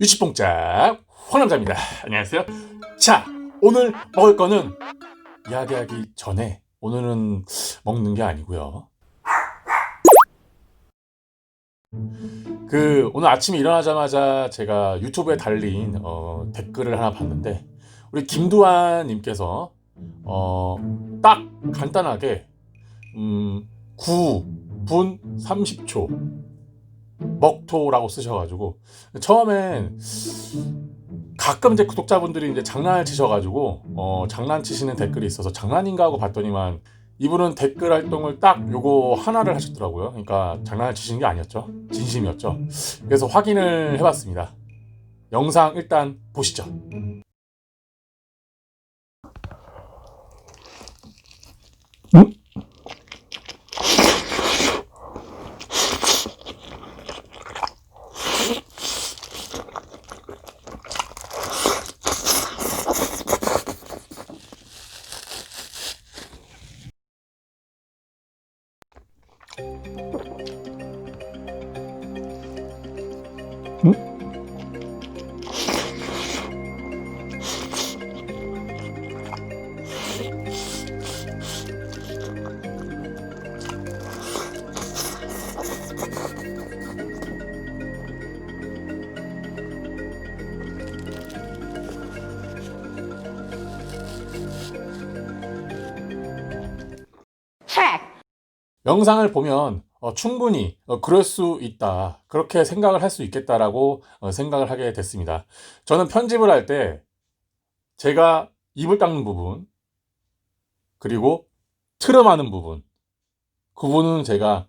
유치뽕짝 황남자입니다. 안녕하세요. 자, 오늘 먹을 거는 이야기하기 전에 오늘은 먹는 게 아니고요. 그 오늘 아침에 일어나자마자 제가 유튜브에 달린 어, 댓글을 하나 봤는데 우리 김두한님께서 어, 딱 간단하게 음, 9분 30초 먹토라고 쓰셔가지고 처음엔 가끔 이제 구독자분들이 이제 장난을 치셔가지고 어, 장난치시는 댓글이 있어서 장난인가 하고 봤더니만 이분은 댓글 활동을 딱 요거 하나를 하셨더라고요. 그러니까 장난을 치시는 게 아니었죠. 진심이었죠. 그래서 확인을 해봤습니다. 영상 일단 보시죠. 영상을 보면 어, 충분히 어, 그럴 수 있다. 그렇게 생각을 할 수 있겠다라고 어, 생각을 하게 됐습니다. 저는 편집을 할 때 제가 입을 닦는 부분 그리고 트름하는 부분 그 부분은 제가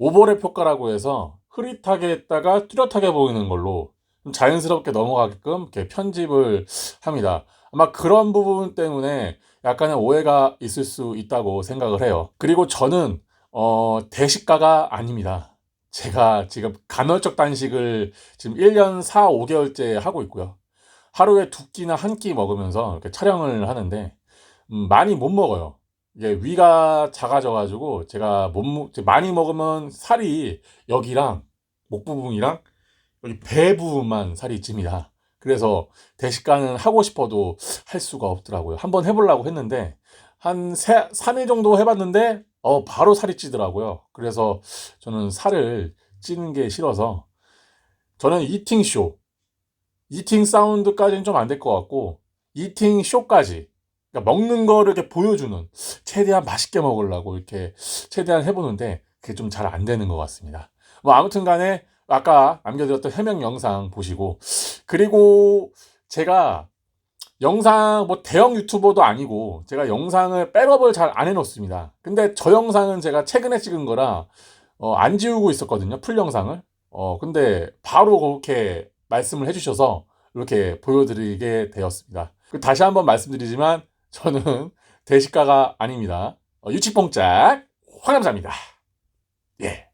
오버랩 효과라고 해서 흐릿하게 했다가 뚜렷하게 보이는 걸로 좀 자연스럽게 넘어가게끔 이렇게 편집을 합니다. 아마 그런 부분 때문에 약간의 오해가 있을 수 있다고 생각을 해요. 그리고 저는 어, 대식가가 아닙니다. 제가 지금 간헐적 단식을 지금 1년 4, 5개월째 하고 있고요. 하루에 두 끼나 한 끼 먹으면서 이렇게 촬영을 하는데, 음, 많이 못 먹어요. 이게 위가 작아져가지고 제가 못 먹, 많이 먹으면 살이 여기랑 목 부분이랑 여기 배 부분만 살이 찝니다. 그래서 대식가는 하고 싶어도 할 수가 없더라고요. 한번 해보려고 했는데, 한 3일 정도 해봤는데, 어, 바로 살이 찌더라고요. 그래서 저는 살을 찌는 게 싫어서 저는 이팅 쇼, 이팅 사운드까지는 좀 안 될 것 같고 이팅 쇼까지 그러니까 먹는 거를 이렇게 보여주는 최대한 맛있게 먹으려고 이렇게 최대한 해보는데 그게 좀 잘 안 되는 것 같습니다. 뭐 아무튼간에 아까 남겨드렸던 해명 영상 보시고 그리고 제가 영상 뭐 대형 유튜버도 아니고 제가 영상을 백업을 잘 안 해놓습니다. 근데 저 영상은 제가 최근에 찍은 거라 어, 안 지우고 있었거든요. 풀 영상을. 어, 근데 바로 그렇게 말씀을 해주셔서 이렇게 보여드리게 되었습니다. 그 다시 한번 말씀드리지만 저는 대식가가 아닙니다. 어, 유치뽕짝 황남자입니다. 예.